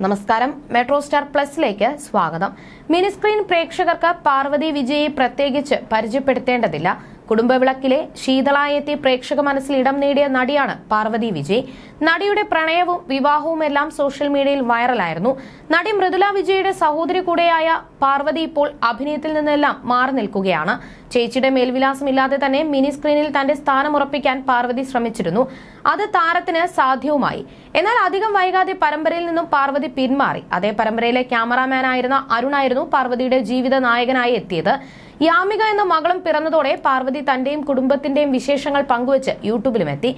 നമസ്കാരം. Metro star പ്ലസിലേക്ക് സ്വാഗതം. Mini screen പ്രേക്ഷകർക്ക് പാർവതി വിജയെ പ്രത്യേകിച്ച് പരിചയപ്പെടുത്തേണ്ടതില്ല. കുടുംബവിളക്കിലെ ശീതളായെത്തി പ്രേക്ഷക മനസ്സിൽ ഇടം നേടിയ നടിയാണ് പാർവതി വിജയ്. നടിയുടെ പ്രണയവും വിവാഹവും എല്ലാം സോഷ്യൽ മീഡിയയിൽ വൈറലായിരുന്നു. നടി മൃദുല വിജയുടെ സഹോദരി കൂടെയായ പാർവതി ഇപ്പോൾ അഭിനയത്തിൽ നിന്നെല്ലാം മാറി നിൽക്കുകയാണ്. ചേച്ചിയുടെ മേൽവിലാസമില്ലാതെ തന്നെ മിനി സ്ക്രീനിൽ തന്റെ സ്ഥാനം ഉറപ്പിക്കാൻ പാർവതി ശ്രമിച്ചിരുന്നു. അത് താരത്തിന് സാധ്യവുമായി. എന്നാൽ അധികം വൈകാതെ പരമ്പരയിൽ നിന്നും പാർവതി പിന്മാറി. അതേ പരമ്പരയിലെ ക്യാമറാമാനായിരുന്ന അരുണായിരുന്നു പാർവതിയുടെ ജീവിത നായകനായി എത്തിയത്. യാമിക എന്ന മകളും പിറന്നതോടെ പാർവതി തന്റെയും കുടുംബത്തിന്റെയും വിശേഷങ്ങൾ പങ്കുവച്ച് യൂട്യൂബിലും എത്തി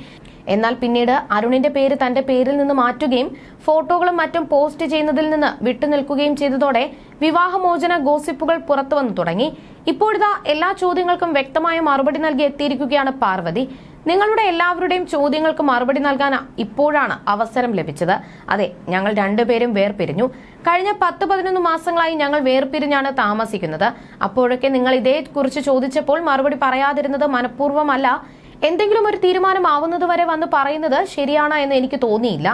എന്നാൽ പിന്നീട് അരുണിന്റെ പേര് തന്റെ പേരിൽ നിന്ന് മാറ്റുകയും ഫോട്ടോകളും മറ്റും പോസ്റ്റ് ചെയ്യുന്നതിൽ നിന്ന് വിട്ടുനിൽക്കുകയും ചെയ്തതോടെ വിവാഹമോചന ഗോസിപ്പുകൾ പുറത്തുവന്നു തുടങ്ങി. ഇപ്പോഴിതാ എല്ലാ ചോദ്യങ്ങൾക്കും വ്യക്തമായ മറുപടി നൽകി എത്തിയിരിക്കുകയാണ് പാർവതി. നിങ്ങളുടെ എല്ലാവരുടെയും ചോദ്യങ്ങൾക്ക് മറുപടി നൽകാൻ ഇപ്പോഴാണ് അവസരം ലഭിച്ചത്. അതെ ഞങ്ങൾ രണ്ടുപേരും വേർപിരിഞ്ഞു. കഴിഞ്ഞ പത്ത് പതിനൊന്ന് മാസങ്ങളായി ഞങ്ങൾ വേർപിരിഞ്ഞാണ് താമസിക്കുന്നത്. അപ്പോഴൊക്കെ നിങ്ങൾ ഇതേക്കുറിച്ച് ചോദിച്ചപ്പോൾ മറുപടി പറയാതിരുന്നത് മനഃപൂർവമല്ല. എന്തെങ്കിലും ഒരു തീരുമാനമാവുന്നത് വരെ വന്ന് പറയുന്നത് ശരിയാണ് എന്ന് എനിക്ക് തോന്നിയില്ല.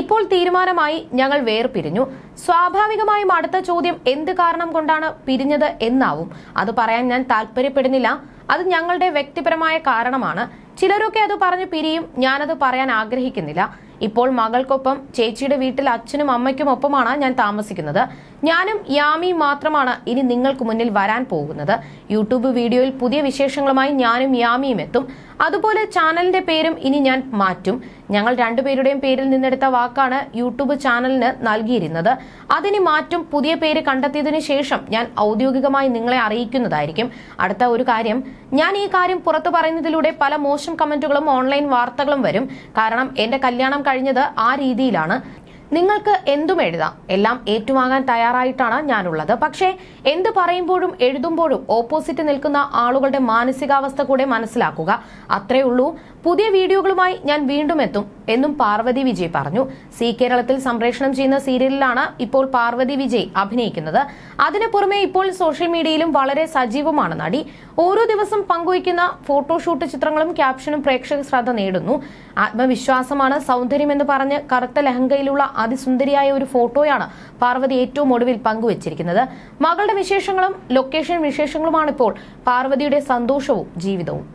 ഇപ്പോൾ തീരുമാനമായി ഞങ്ങൾ വേർപിരിഞ്ഞു. സ്വാഭാവികമായും അടുത്ത ചോദ്യം എന്ത് കാരണം കൊണ്ടാണ് പിരിഞ്ഞത് എന്നാവും. അത് പറയാൻ ഞാൻ താല്പര്യപ്പെടുന്നില്ല. അത് ഞങ്ങളുടെ വ്യക്തിപരമായ കാരണമാണ്. ചിലരൊക്കെ അത് പറഞ്ഞ് പിരിയും. ഞാനത് പറയാൻ ആഗ്രഹിക്കുന്നില്ല. ഇപ്പോൾ മകൾക്കൊപ്പം ചേച്ചിയുടെ വീട്ടിൽ അച്ഛനും അമ്മയ്ക്കും ഒപ്പമാണ് ഞാൻ താമസിക്കുന്നത്. ഞാനും യാമിയും മാത്രമാണ് ഇനി നിങ്ങൾക്ക് മുന്നിൽ വരാൻ പോകുന്നത്. യൂട്യൂബ് വീഡിയോയിൽ പുതിയ വിശേഷങ്ങളുമായി ഞാനും യാമിയും എത്തും. അതുപോലെ ചാനലിന്റെ പേരും ഇനി ഞാൻ മാറ്റും. ഞങ്ങൾ രണ്ടുപേരുടെയും പേരിൽ നിന്നെടുത്ത വാക്കാണ് യൂട്യൂബ് ചാനലിന് നൽകിയിരുന്നത്. അതിനി മാറ്റും പുതിയ പേര് കണ്ടെത്തിയതിനു ശേഷം ഞാൻ ഔദ്യോഗികമായി നിങ്ങളെ അറിയിക്കുന്നതായിരിക്കും. അടുത്ത ഒരു കാര്യം ഞാൻ ഈ കാര്യം പുറത്തു പറയുന്നതിലൂടെ പല മോശം കമന്റുകളും ഓൺലൈൻ വാർത്തകളും വരും. കാരണം എന്റെ കല്യാണം കഴിഞ്ഞത് ആ രീതിയിലാണ്. നിങ്ങൾക്ക് എന്തും എഴുതാം. എല്ലാം ഏറ്റുവാങ്ങാൻ തയ്യാറായിട്ടാണ് ഞാനുള്ളത്. പക്ഷേ എന്ത് പറയുമ്പോഴും എഴുതുമ്പോഴും ഓപ്പോസിറ്റ് നിൽക്കുന്ന ആളുകളുടെ മാനസികാവസ്ഥ കൂടെ മനസ്സിലാക്കുക. അത്രേ ഉള്ളൂ. പുതിയ വീഡിയോകളുമായി ഞാൻ വീണ്ടും എത്തും. എന്നും പാർവതി വിജയ് പറഞ്ഞു. സി കേരളത്തിൽ സംപ്രേഷണം ചെയ്യുന്ന സീരിയലിലാണ് ഇപ്പോൾ പാർവതി വിജയ് അഭിനയിക്കുന്നത്. അതിനു പുറമെ ഇപ്പോൾ സോഷ്യൽ മീഡിയയിലും വളരെ സജീവമാണ് നടി. ഓരോ ദിവസം പങ്കുവയ്ക്കുന്ന ഫോട്ടോഷൂട്ട് ചിത്രങ്ങളും ക്യാപ്ഷനും പ്രേക്ഷക ശ്രദ്ധ നേടുന്നു. ആത്മവിശ്വാസമാണ് സൗന്ദര്യം എന്ന് പറഞ്ഞ് കറുത്ത ലഹങ്കയിലുള്ള അതിസുന്ദരിയായ ഒരു ഫോട്ടോയാണ് പാർവതി ഏറ്റവും ഒടുവിൽ പങ്കുവച്ചിരിക്കുന്നത്. മകളുടെ വിശേഷങ്ങളും ലൊക്കേഷൻ വിശേഷങ്ങളുമാണ് ഇപ്പോൾ പാർവതിയുടെ സന്തോഷവും ജീവിതവും.